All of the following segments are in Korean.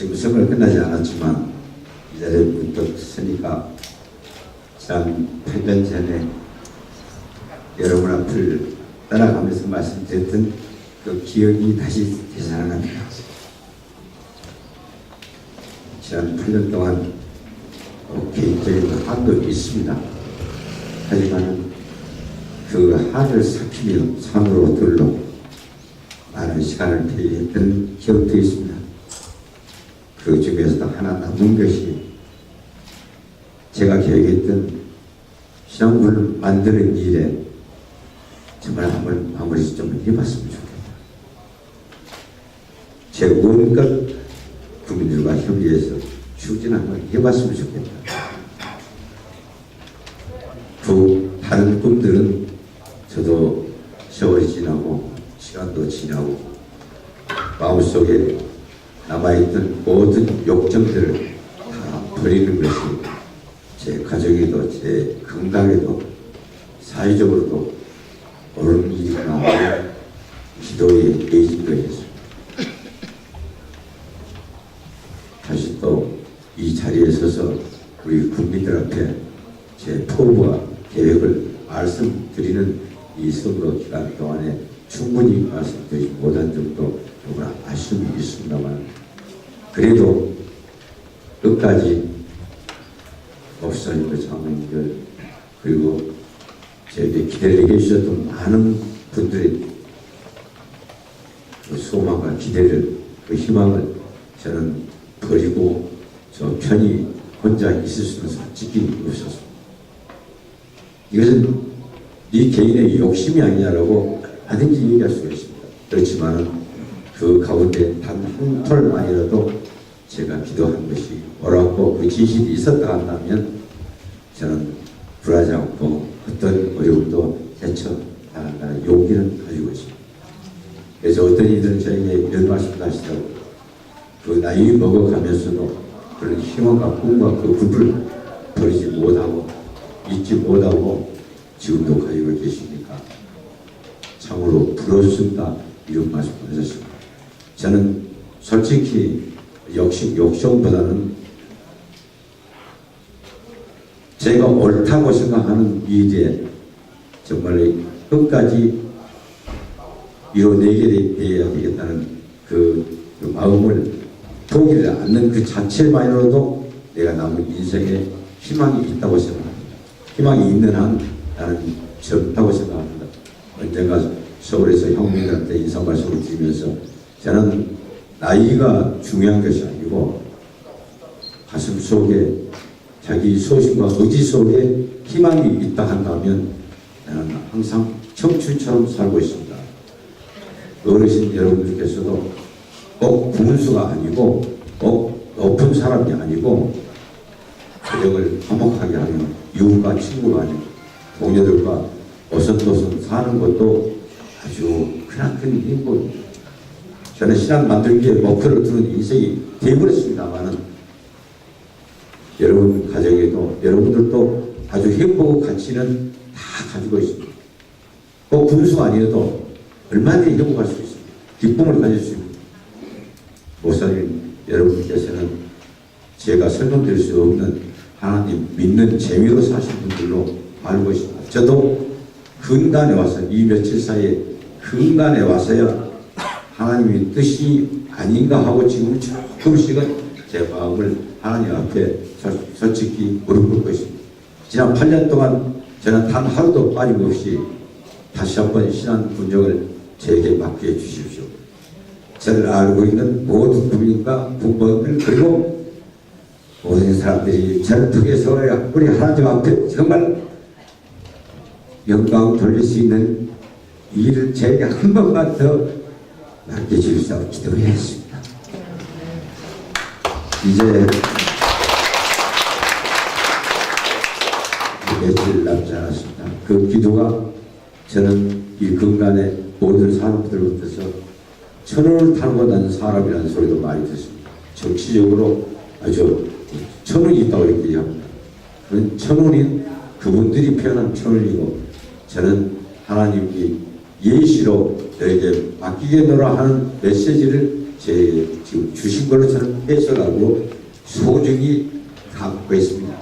지금 선거는 끝나지 않았지만 이 자리에 문득 서니까 지난 8년 전에 여러분 앞을 따라가면서 말씀드렸던 그 기억이 다시 되살아납니다. 지난 8년 동안 뭐 개인적인 한도 있습니다. 하지만 그 한을 삭히며 산으로 들러 많은 시간을 배회했던 기억도 있습니다. 그 중에서도 하나 남은 것이 제가 계획했던 신앙부를 만드는 일에 정말 한번 마무리 좀 해봤으면 좋겠다. 제 온갖 국민들과 협의해서 추진 한번 해봤으면 좋겠다. 그 다른 꿈들은 저도 세월이 지나고 시간도 지나고 마음속에 모든 욕정들을 다 버리는 것이 제 가정에도 제 건강에도 사회적으로도 옳은 일이구나 기도의 예진도 했습니다. 다시 또 이 자리에 서서 우리 국민들 앞에 제 포부와 계획을 말씀드리는 이 선거 기간 동안에 충분히 말씀드리지 못한 점도 너무나 아쉬움이 있습니다만 그래도 끝까지 목사님과 장로님들 그리고 저에게 기대를 해주셨던 많은 분들의 그 소망과 기대를 그 희망을 저는 버리고 저 편히 혼자 있을 수는 솔직히 없었습니다. 이것은 네 개인의 욕심이 아니냐라고 하든지 얘기할 수가 있습니다. 그렇지만 그 가운데 단 한 톨만이라도 제가 기도한 것이 옳았고 그 지식이 있었다 한다면 저는 불하지 않고 어떤 어려움도 헤쳐나간다는 용기는 가지고 있습니다. 그래서 어떤 이들은 저에게 이런 말씀도 하시더라고요. 그 나이 먹어가면서도 그런 희망과 꿈과 그 불을 버리지 못하고 잊지 못하고 지금도 가지고 계시니까 참으로 부럽습니다. 이런 말씀 하셨습니다. 저는 솔직히 욕심, 욕심보다는 제가 옳다고 생각하는 일에 정말 끝까지 이뤄내게 돼야 되겠다는 그, 그 마음을 포기를 않는 그 자체만으로도 내가 남은 인생에 희망이 있다고 생각합니다. 희망이 있는 한 나는 젊다고 생각합니다. 언젠가 서울에서 형님들한테 인사 말씀을 드리면서 저는 나이가 중요한 것이 아니고 가슴 속에 자기 소신과 의지 속에 희망이 있다 한다면 나는 항상 청춘처럼 살고 있습니다. 어르신 여러분들께서도 꼭 군수가 아니고 꼭 높은 사람이 아니고 가정을 화목하게 하는 이웃과 친구가 아니고 동료들과 어선도선 사는 것도 아주 크나큰 행복입니다. 저는 신앙 만들기에 목표를 두는 인생이 되어버렸습니다만은 여러분 가정에도 여러분들도 아주 행복의 가치는 다 가지고 있습니다. 꼭 군수가 아니어도 얼마든지 행복할 수 있습니다. 기쁨을 가질 수 있습니다. 목사님 여러분께서는 제가 설명드릴 수 없는 하나님 믿는 재미로 사신 분들로 알고 있습니다. 저도 근간에 와서 이 며칠 사이에 근간에 와서야 하나님의 뜻이 아닌가 하고 지금 조금씩은 제 마음을 하나님 앞에 솔직히 무릎 꿇고 있습니다. 지난 8년 동안 저는 단 하루도 빠짐없이 다시 한번 신앙 분정을 제게 맡겨 주십시오. 저를 알고 있는 모든 국민과 국민들 그리고 모든 사람들이 저를 통해서 우리 하나님 앞에 정말 영광 돌릴 수 있는 일을 제게 한 번만 더 맡겨주시고 기도했습니다. 이제 며칠 남지 않았습니다. 그 기도가 저는 이 근간에 모든 사람들로부터 천원을 난 사람이라는 소리도 많이 듣습니다. 정치적으로 아주 천원이 있다고 이렇게 얘기합니다. 그런 천원인 그분들이 표현한 천원이고 저는 하나님이 예시로 너에게 맡기겠노라 하는 메시지를 제 지금 주신 걸로 저는 뺏어가고 소중히 갖고 있습니다.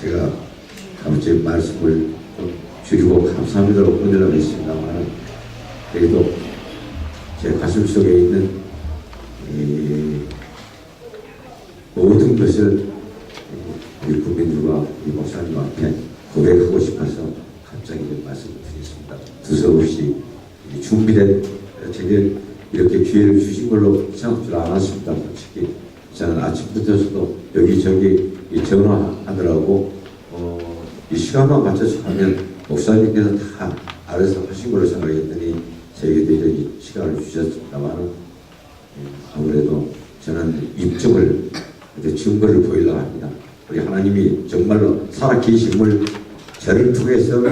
제가 아버지 말씀을 좀 줄이고 감사합니다로 보내려고 했습니다만 그래도 제 가슴 속에 있는 이 모든 것을 우리 국민들과 우리 목사님 앞에 고백하고 싶어서 갑자기 말씀을 드리겠습니다. 두서없이 이 준비된 제게 이렇게 기회를 주신 걸로 생각할 줄 알았습니다. 솔직히 저는 아침부터서도 여기저기 이 전화하느라고 어, 이 시간만 맞춰서 하면 목사님께서 다 알아서 하신 걸로 생각했더니 저에게도 이런 시간을 주셨습니다만 아무래도 저는 입증을 증거를 보이려고 합니다. 우리 하나님이 정말로 살아 계심을 저를 통해서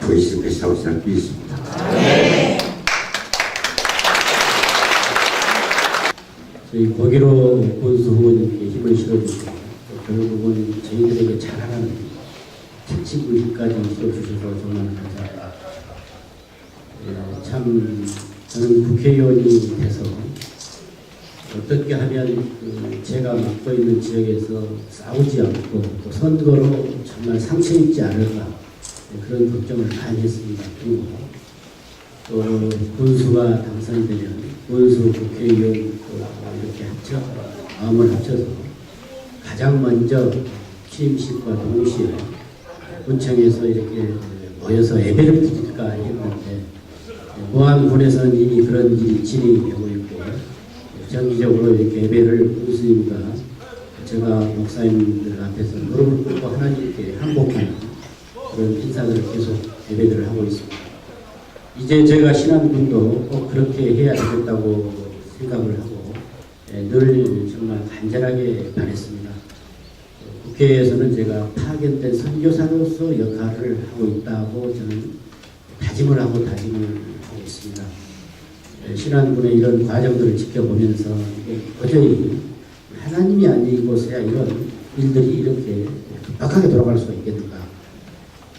보이실 것이라고 생각하고 있습니다. 저희 고기로 본수 후보님께 힘을 실어주시고 또 결국은 저희들에게 잘하는 특징까지 실어주셔서 정말 감사합니다. 예, 참 저는 국회의원이 돼서 어떻게 하면 그 제가 맡고 있는 지역에서 싸우지 않고 또 선거로 정말 상처 입지 않을까 예, 그런 걱정을 많이 했습니다. 그리고 또 군수가 당선되면 군수 국회의원 또 이렇게 합쳐 마음을 합쳐서 가장 먼저 취임식과 동시에 군청에서 이렇게 모여서 예배를 드릴까 했는데 보안군에서는 이미 그런 일이 진행되고 있고 정기적으로 이렇게 예배를 군수님과 제가 목사님들 앞에서 무릎을 꿇고 하나님께 항복하는 그런 인사들을 계속 예배들을 하고 있습니다. 이제 제가 신앙군도 꼭 그렇게 해야 되겠다고 생각을 하고 예, 늘 정말 간절하게 바랬습니다. 어, 국회에서는 제가 파견된 선교사로서 역할을 하고 있다고 저는 다짐을 하고 다짐을 하고 있습니다. 예, 신앙군의 이런 과정들을 지켜보면서 도저히 하나님이 곳에야 이런 일들이 이렇게 급박하게 돌아갈 수가 있겠는가.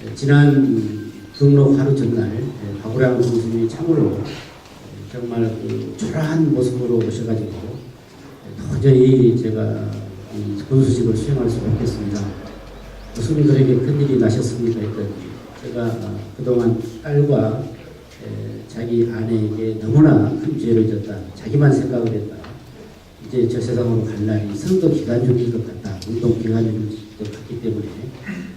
예, 지난 등록 하루 전날 예, 박우량 선생님이 참으로 예, 정말 그 초라한 모습으로 오셔가지고 예, 도저히 제가 이 군수직을 수행할 수가 없겠습니다. 그에게 큰일이 나셨습니까? 했더니 제가 어, 그동안 딸과 에, 자기 아내에게 너무나 큰 죄를 졌다. 자기만 생각을 했다. 이제 저 세상으로 갈 날이 선거 기간 중일 것 같다. 운동 기간 중일 것 같기 때문에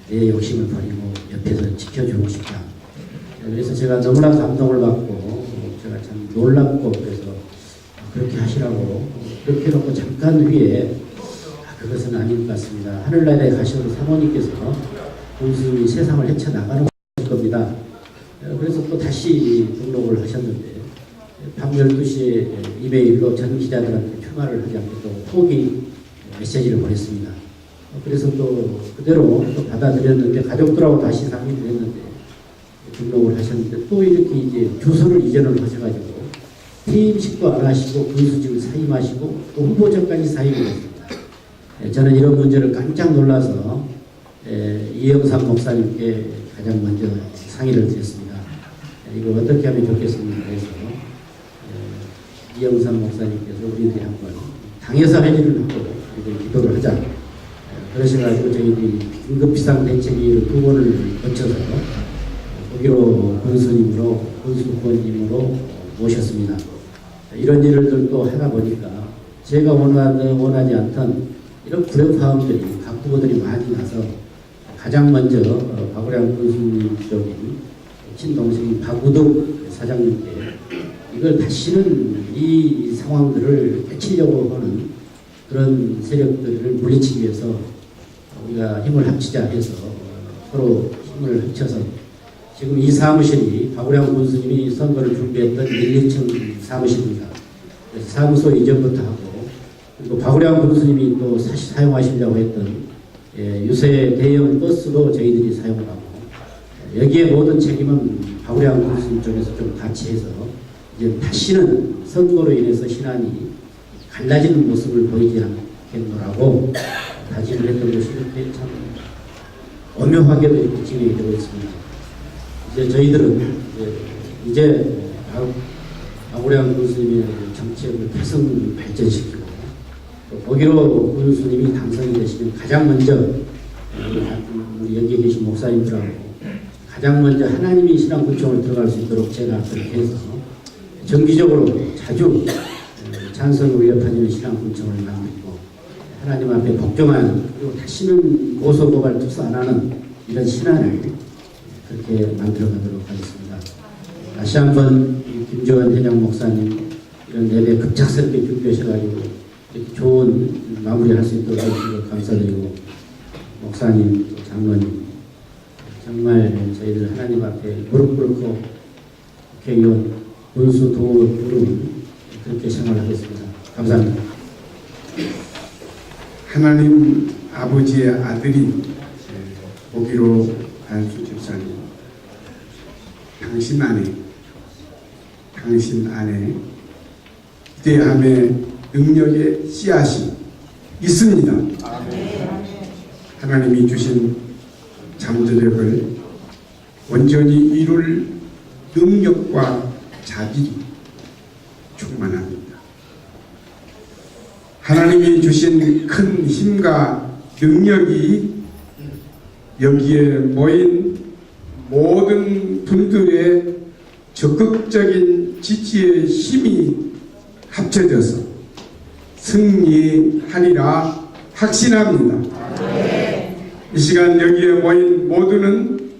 내 욕심을 버리고 옆에서 지켜주고 싶다. 그래서 제가 너무나 감동을 받고 어, 제가 참 놀랍고 그래서 그렇게 하시라고 그렇게 해놓고 잠깐 후에 아, 그것은 아닌 것 같습니다. 하늘나라에 가셔서 사모님께서 군수님이 세상을 헤쳐나가는 겁니다. 어, 그래서 또 다시 등록을 하셨는데 밤 12시에 이메일로 전 기자들한테 휴가를 하지 않겠다고 포기 메시지를 보냈습니다. 어, 그래서 또 그대로 또 받아들였는데 가족들하고 다시 상의를 했는데 등록을 하셨는데 또 이렇게 이제 주소를 이전을 하셔가지고 퇴임식도 안 하시고 군수직을 사임하시고 또 후보자까지 사임을 했습니다. 예, 저는 이런 문제를 깜짝 놀라서 예, 이영삼 목사님께 가장 먼저 상의를 드렸습니다. 예, 이거 어떻게 하면 좋겠습니까? 예, 이영삼 목사님께서 우리들이 한번 당에서 회의를 하고 기도를 하자. 예, 그러셔가지고 저희들이 긴급 비상 대책위를 두 번을 거쳐서 거기로 군수님으로 군수권님으로 모셨습니다. 이런 일을 또 하다 보니까 제가 원하는 원하지 않던 이런 불협화음들이 각 후보들이 많이 나서 가장 먼저 어, 박우량 군수님 쪽인 친동생인 박우덕 사장님께 이걸 다시는 이 상황들을 깨치려고 하는 그런 세력들을 물리치기 위해서 우리가 힘을 합치자 해서 어, 서로 힘을 합쳐서 지금 이 사무실이 박우량 군수님이 선거를 준비했던 1, 2층 사무실입니다. 그래서 사무소 이전부터 하고 그리고 박우량 군수님이 또 사실 사용하시려고 했던 예, 유세 대형 버스도 저희들이 사용을 하고 예, 여기에 모든 책임은 박우량 군수님 쪽에서 좀 같이 해서 이제 다시는 선거로 인해서 신안이 갈라지는 모습을 보이지 않겠노라고 다짐을 했던 것이 참 오묘하게도 이렇게 진행이 되고 있습니다. 이제 저희들은 이제- 이제 아우량 군수님의 정책을 개성 발전시키고 또 거기로 군수님이 당선이 되시면 가장 먼저 우리 여기 계신 목사님들하고 가장 먼저 하나님이 신앙구청을 들어갈 수 있도록 제가 그렇게 해서 정기적으로 자주 어, 찬성을 위협하는 신앙구청을 만들고 하나님 앞에 복종한 그리고 다시는 고소고발 투수 안 하는 이런 신앙을 그렇게 만들어가도록 하겠습니다. 다시 한번 이 김재원 회장 목사님 이런 예배 급작스럽게 준비하셔가지고 이렇게 좋은 마무리할 수 있도록 해주셔서 감사드리고 목사님, 또 장로님 정말 저희들 하나님 앞에 무릎 꿇고 국회의원, 군수, 도우, 부름 그렇게 생활하겠습니다. 감사합니다. 하나님 아버지의 아들인 보기로 안수 집사님 당신 안에 당신 안에 기대함의 능력의 씨앗이 있습니다. 하나님이 주신 잠재력을 온전히 이룰 능력과 자질이 충만합니다. 하나님이 주신 큰 힘과 능력이 여기에 모인 모든 분들의 적극적인 지지의 힘이 합쳐져서 승리하리라 확신합니다. 이 시간 여기에 모인 모두는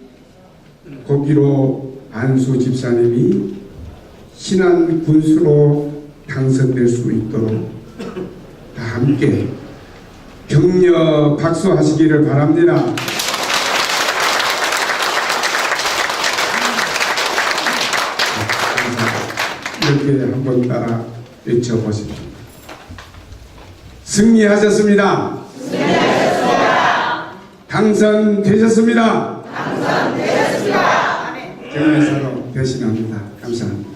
고기로 안수 집사님이 신한 군수로 당선될 수 있도록 다 함께 격려 박수하시기를 바랍니다. 이렇게 한번 따라 외쳐보십시오. 승리하셨습니다. 당선되셨습니다. 당선되셨습니다. 경례사로 대신합니다. 감사합니다.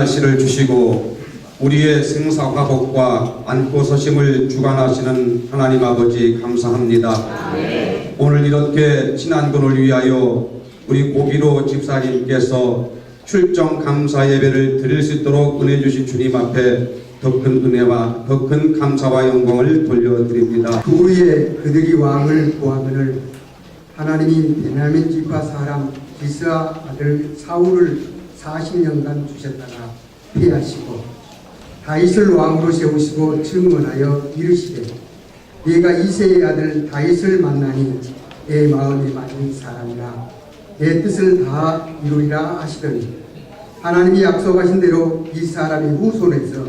날씨를 주시고 우리의 생사화복과 안고 서심을 주관하시는 하나님 아버지 감사합니다. 오늘 이렇게 친한군을 위하여 우리 고기로 집사님께서 출정 감사 예배를 드릴 수 있도록 은혜 주신 주님 앞에 더 큰 은혜와 더 큰 감사와 영광을 돌려드립니다. 그 후에 그들이 왕을 구하거늘 하나님이 베냐민 지파 사람 기스아 아들 사울을 40년간 주셨다가 피하시고 다윗을 왕으로 세우시고 증언하여 이르시되 내가 이세의 아들 다윗을 만나니 내 마음이 맞는 사람이라 내 뜻을 다 이루리라 하시더니 하나님이 약속하신 대로 이 사람의 후손에서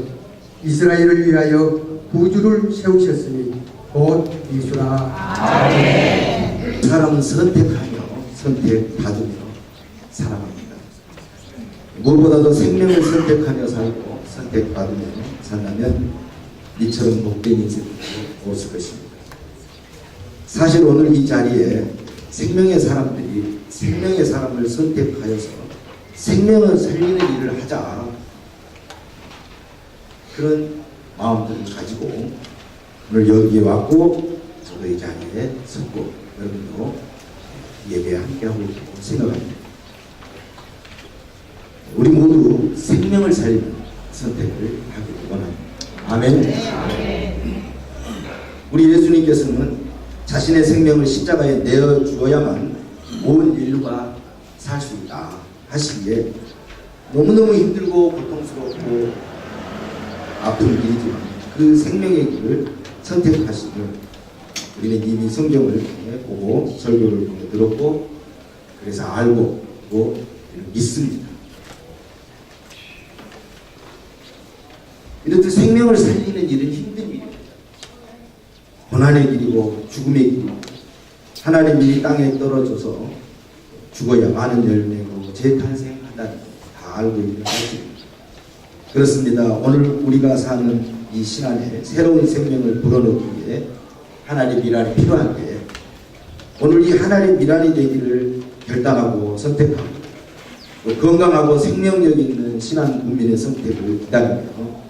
이스라엘을 위하여 구주를 세우셨으니 곧 이수라 사람은 선택하며 선택받으며 살아갑니다. 무엇보다도 생명을 선택하며 살고 선택받으며 산다면 이처럼 복된 인생이 없을 것입니다. 사실 오늘 이 자리에 생명의 사람들이 생명의 사람을 선택하여서 생명을 살리는 일을 하자 그런 마음들을 가지고 오늘 여기에 왔고 저도 이 자리에 섰고 여러분도 예배에 함께하고 있다고 생각합니다. 우리 모두 생명을 살리는 선택을 하기를 원합니다. 아멘. 우리 예수님께서는 자신의 생명을 십자가에 내어 주어야만 온 인류가 살 수 있다 하시기에 너무너무 힘들고 고통스럽고 아픈 일이지만 그 생명의 길을 선택하시길 우리는 이미 성경을 보고 설교를 통해 들었고 그래서 알고 또 믿습니다. 이렇듯 생명을 살리는 일은 힘든 일이에요. 고난의 길이고 죽음의 길이고 하나님이 이 땅에 떨어져서 죽어야 많은 열매고 재탄생한다는 다 알고 있는 것입니다. 그렇습니다. 오늘 우리가 사는 이 신안에 새로운 생명을 불어넣기 위해 하나님의 미랄이 필요한데 오늘 이 하나님의 미랄이 되기를 결단하고 선택하고 또 건강하고 생명력 있는 신안 국민의 선택을 기다리며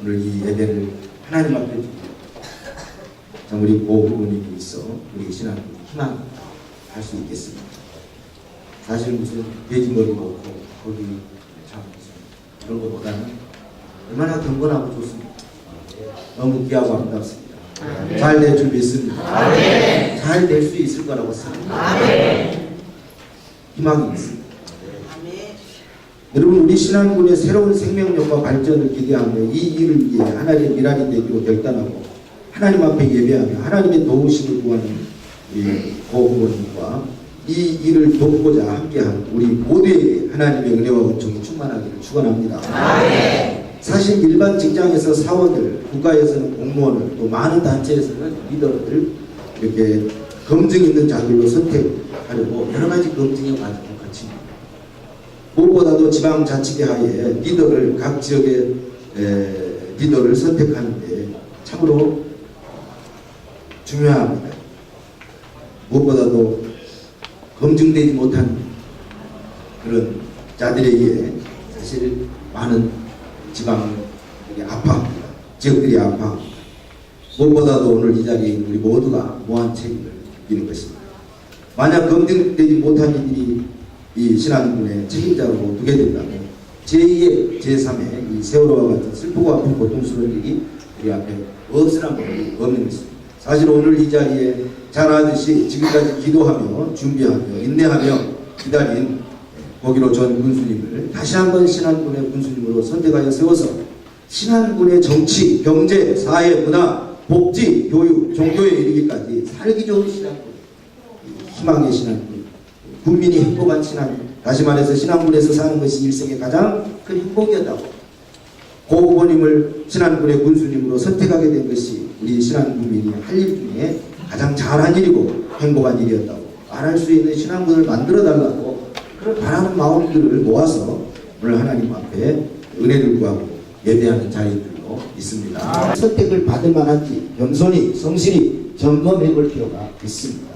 오늘 이 예배를 하나님 앞에 드립니다. 참 우리 고 부모님이 있어 우리 신앙 희망 할 수 있겠습니다. 사실 무슨 돼지머리 먹고 거기 참 이런 것보다는 얼마나 경건하고 좋습니다. 너무 귀하고 아름답습니다. 잘 될 줄 믿습니다. 잘 될 수 있을 거라고 생각합니다. 희망이 있습니다. 여러분 우리 신앙군의 새로운 생명력과 발전을 기대하며 이 일을 위해 하나님의 미랄이 되기로 결단하고 하나님 앞에 예배하며 하나님의 도우심을 구하는 고부모님과 이 일을 돕고자 함께한 우리 모두에게 하나님의 은혜와 은총이 충만하기를 축원합니다. 사실 일반 직장에서 사원을, 국가에서는 공무원을, 또 많은 단체에서는 리더를 이렇게 검증 있는 자들로 선택하려고 여러 가지 과정을 거칩니다. 무엇보다도 지방자치계 하에 리더를 각 지역의 에, 리더를 선택하는데 참으로 중요합니다. 무엇보다도 검증되지 못한 그런 자들에게 사실 많은 지방이 아파합니다. 지역들이 아파합니다. 무엇보다도 오늘 이 자리에 우리 모두가 무한 책임을 지는 것입니다. 만약 검증되지 못한 이들이 이 신안군의 책임자로 두게 된다면 제2의 제3의 이 세월호와 같은 슬프고 아픈 고통스러운 일이 우리 앞에 없으란 법이 없는 것입니다. 사실 오늘 이 자리에 잘 아듯이 지금까지 기도하며 준비하며 인내하며 기다린 거기로 전 군수님을 다시 한번 신안군의 군수님으로 선택하여 세워서 신안군의 정치, 경제, 사회, 문화, 복지, 교육, 종교에 이르기까지 살기 좋은 신안군, 희망의 신안군, 국민이 행복한 신안군, 다시 말해서 신안군에서 사는 것이 일생의 가장 큰 행복이었다고 고 후보님을 신안군의 군수님으로 선택하게 된 것이 우리 신안 국민이 할 일 중에 가장 잘한 일이고 행복한 일이었다고 말할 수 있는 신안군을 만들어 달라고 그런 바라는 마음들을 모아서 오늘 하나님 앞에 은혜를 구하고 예배하는 자리들로 있습니다. 선택을 받을 만한지 겸손히 성실히 점검해 볼 필요가 있습니다.